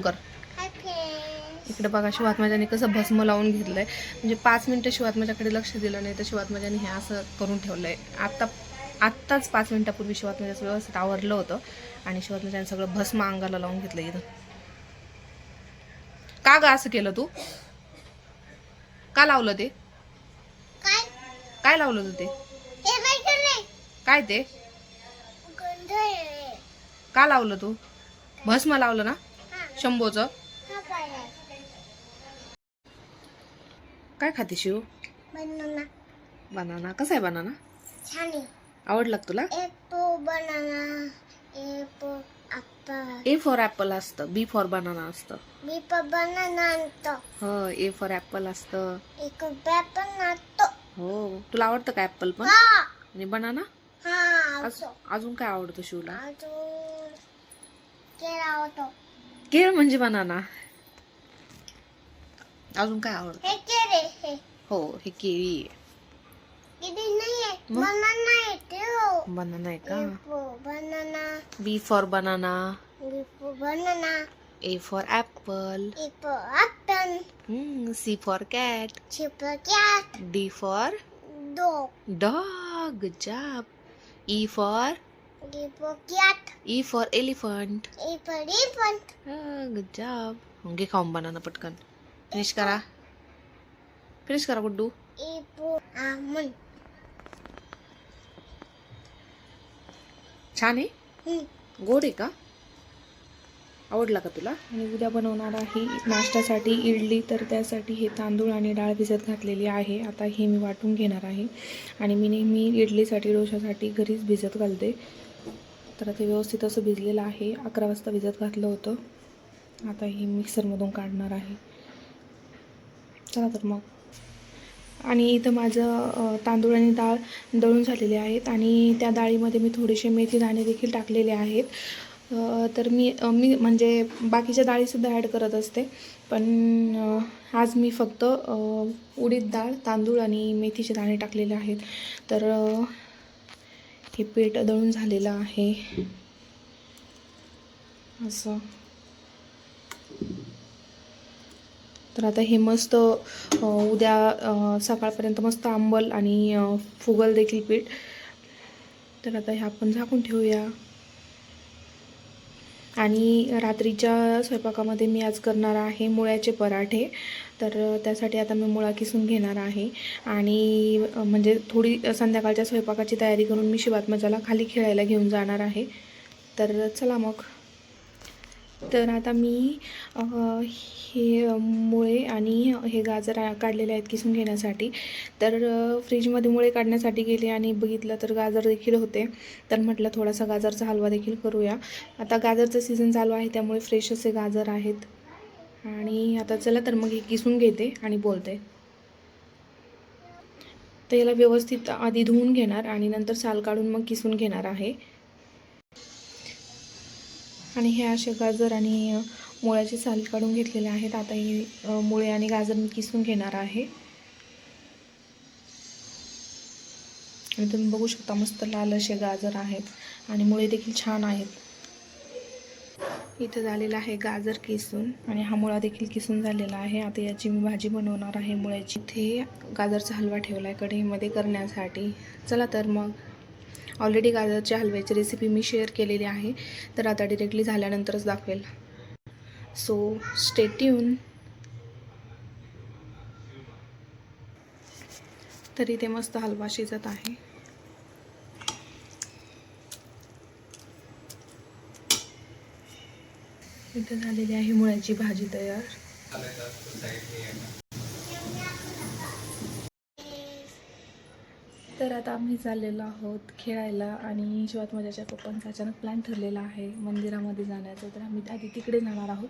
कर. इकडे बघा शिवात्माजाने कसं भस्म लावून घेतलंय. म्हणजे पाच मिनिटं शिवात्माजाकडे लक्ष दिलं नाही तर शिवात्माजाने हे असं करून ठेवलंय. आत्ता आत्ताच पाच मिनिटापूर्वी शिवात्माजाचं व्यवस्थित आवरलं होतं आणि शिवात्माजाने सगळं भस्म अंगाला लावून घेतलं इथं. का ग असं केलं तू? का लावलं ते? काय? काय लावलं तू? ते काय ते. का लावलं तू? भस्म लावलं ना? शंभोचं. काय खाते शिव? बनाना बनाना कसा आहे बनाना छान आहे. आवडला का तुला? बनाना ए फॉर ॲपल असतं बी फॉर बनाना असतं. मी पण बनाना आणतो. हो ए फॉर ॲपल असतं. एक पण आणतो. हो तुला आवडतं का ॲपल पण? हा. आणि बनाना हा अज- आवडतो. अजून काय आवडतं शिवला? अजून केळा आवडतो. केळ म्हणजे बनाना। अजून काय आवडतं? हे केळे हे. हो हे केळी आहे. किती नाही आहे. मग? बनाना आहे ते बनाना आहे का? एपो banana. B for banana. Apo banana A for apple apo apple C for cat cat D for dog dog job E for एपो कॅट ई फॉर एलिफंट एपो एलिफंट गुड जॉब घे खाऊन banana पटकन. Finish करा. Finish करा Guddu. Apo आमन छान आहे? हम्म. गोड आहे का? आवडला का तुला? आणि उद्या बनवणार आहे नाश्त्यासाठी इडली तर त्यासाठी हे तांदूळ आणि डाळ भिजत घातलेली आहे. आता हे मी वाटून घेणार आहे. आणि मी नेहमी इडलीसाठी डोशासाठी घरीच भिजत घालते. तर ते व्यवस्थित असं भिजलेलं आहे. अकरा वाजता भिजत घातलं होतं. आता हे मिक्सरमधून काढणार आहे. चला तर मग. आणि इथं माझं तांदूळ आणि डाळ दळून झालेले आहेत आणि त्या डाळीमध्ये मी थोडेसे मेथी दाणे देखील टाकलेले आहेत. तर मी मी म्हणजे बाकीच्या डाळीसुद्धा ॲड करत असते. पण आज मी फक्त उडीद डाळ तांदूळ आणि मेथीचे दाणे टाकलेले आहेत. तर ते हे पीठ दळून झालेलं आहे. असं. तर आता हे मस्त उद्या सकाळपर्यंत मस्त आंबल आणि फुगल देखील पीठ. तर आता हे आपण झाकून ठेवूया. आणि रात्रीच्या स्वयंपाकामध्ये मी आज करणार आहे मुळ्याचे पराठे. तर त्यासाठी आता मी मुळा किसून घेणार आहे. आणि म्हणजे थोडी संध्याकाळच्या स्वयंपाकाची तयारी करून मी शिवात्मजाला खाली खेळायला घेऊन जाणार आहे. तर चला मग. तर आता मी हे मुळे आणि हे गाजर काढलेले आहेत किसून घेण्यासाठी. तर फ्रीजमध्ये मुळे काढण्यासाठी गेले आणि बघितलं तर गाजर देखील होते. तर म्हटलं थोडासा गाजरचा हलवा देखील करूया. आता गाजरचं सीझन चालू आहे त्यामुळे फ्रेश असे गाजर आहेत. आणि आता चला तर मग हे किसून घेते आणि बोलते. तर याला व्यवस्थित आधी धुवून घेणार आणि नंतर साल काढून मग किसून घेणार आहे. आणि हे असे गाजर आणि मुळ्याची साली साल काढून घेतलेले आहेत. आता ही मुळे आणि गाजर मी किसून घेणार आहे. आणि तुम्ही बघू शकता मस्त लाल असे गाजर आहेत आणि मुळे देखील छान आहेत. इथं झालेलं आहे गाजर किसून आणि हा मुळा देखील किसून झालेला आहे. आता याची मी भाजी बनवणार आहे मुळ्याची. इथे गाजरचा हलवा ठेवला आहे कढईमध्ये करण्यासाठी. चला तर मग ऑलरेडी गाजरच्या हलव्याची रेसिपी मी शेअर केलेली आहे. तर आता डिरेक्टली झाल्यानंतरच दाखवेल. सो स्टेट्यून तर इथे मस्त हलवा शिजत आहे. इथे झालेली आहे मुळ्याची भाजी तयार. तर आता आम्ही चाललेलो आहोत खेळायला आणि शिवात माझ्याच्या पप्पांचा अचानक प्लॅन ठरलेला आहे मंदिरामध्ये जाण्याचा. तर आम्ही आधी तिकडे जाणार आहोत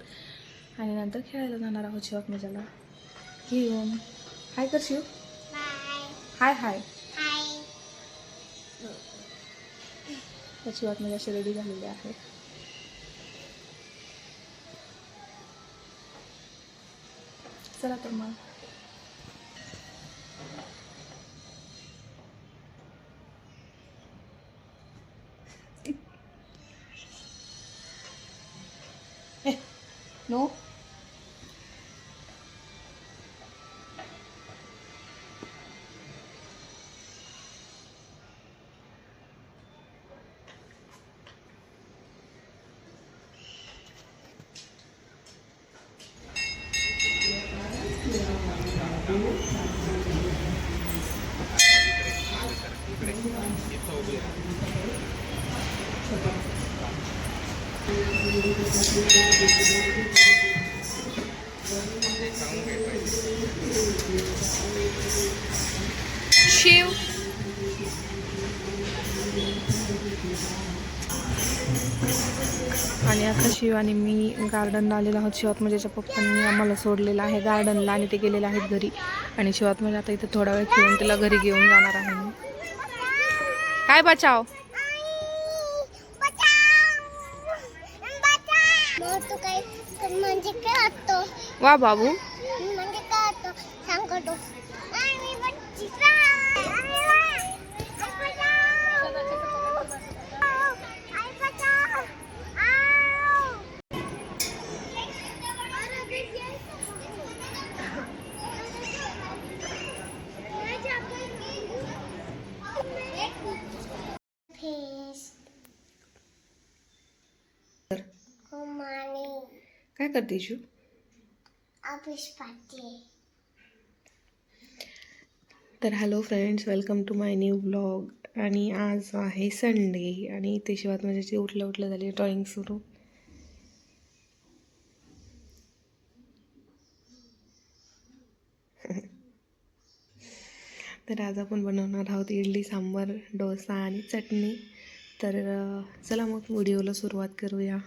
आणि नंतर खेळायला जाणार आहोत शिवात माझ्याला. घेऊन हाय कर शिव हाय हाय हाय तर शिवात माझ्याशी रेडी झालेले आहे. चला तर मग. ए, शिव. आणि आता शिव आणि मी गार्डनला आलेलो आहोत. शिवात्मजाच्या पप्पांनी आम्हाला सोडलेलं आहे गार्डनला आणि ते गेलेले आहेत घरी. आणि शिवात्मजा आता इथे थोडा वेळ खेळून तिला घरी घेऊन जाणार आहे मी. काय बचाव? म्हणजे काय असतो वा बाबू म्हणजे काय असतो सांग तू आणि बच्ची काय? आणि वा. आई बचाव. आई बचाव. आव. Fish. कुमारी काय करते पार्टी तर hello friends welcome to my new blog आणि आज आहे संडे आणि इथे शिवात्मजाची उठल्या उठल्या झाली ड्रॉइंग सुरू. तर आज आपण बनवणार आहोत इडली सांबार डोसा आणि चटणी. तर चला मग व्हिडिओला सुरुवात करूया.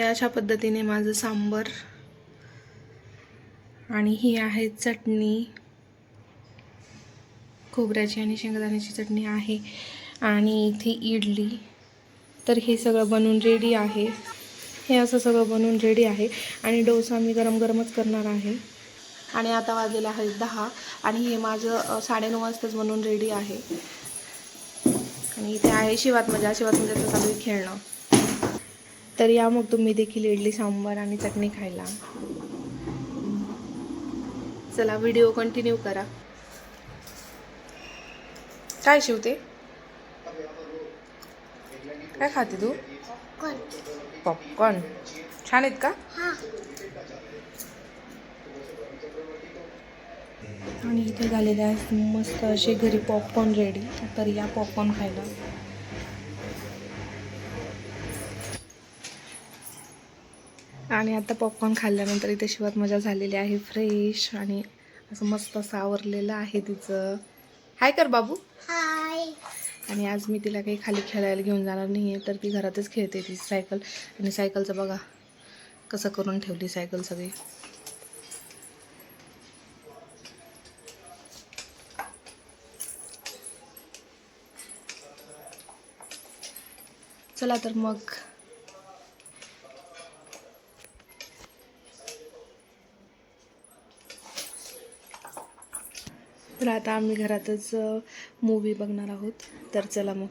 अशा पद्धतीने माझं सांबर आणि ही आहे चटणी. खोबऱ्याची आणि शेंगदाण्याची चटणी आहे आणि इथे इडली. तर हे सगळं बनवून रेडी आहे. हे असं सगळं बनवून रेडी आहे. आणि डोसा मी गरम गरमच करणार आहे. आणि आता वाजलेले आहे दहा आणि हे माझं साडेनऊ वाजताच बनून रेडी आहे. आणि इथे आहे शिवात मजा शिवात मजाचं चालू खेळणं. तर या मग तुम्ही देखील इडली सांबार आणि चटणी खायला. चला व्हिडिओ कंटिन्यू करा. काय शिवते? काय खाते तू? पॉपकॉर्न छान आहेत का? हा. आणि इथे झालेले आहेत मस्त असे घरी पॉपकॉर्न रेडी तर या पॉपकॉर्न खायला. आणि आता पॉपकॉर्न खाल्ल्यानंतर इथे शिवात मजा झालेली आहे फ्रेश आणि असं मस्त असं आवरलेलं आहे तिचं. हाय कर बाबू. हाय आणि आज मी तिला काही खाली खेळायला घेऊन जाणार नाही आहे तर ती घरातच खेळते ती सायकल आणि सायकलचं बघा कसं करून ठेवली सायकल सगळी. चला तर मग तर आता आम्ही घरातच मूवी बघणार आहोत. तर चला मग.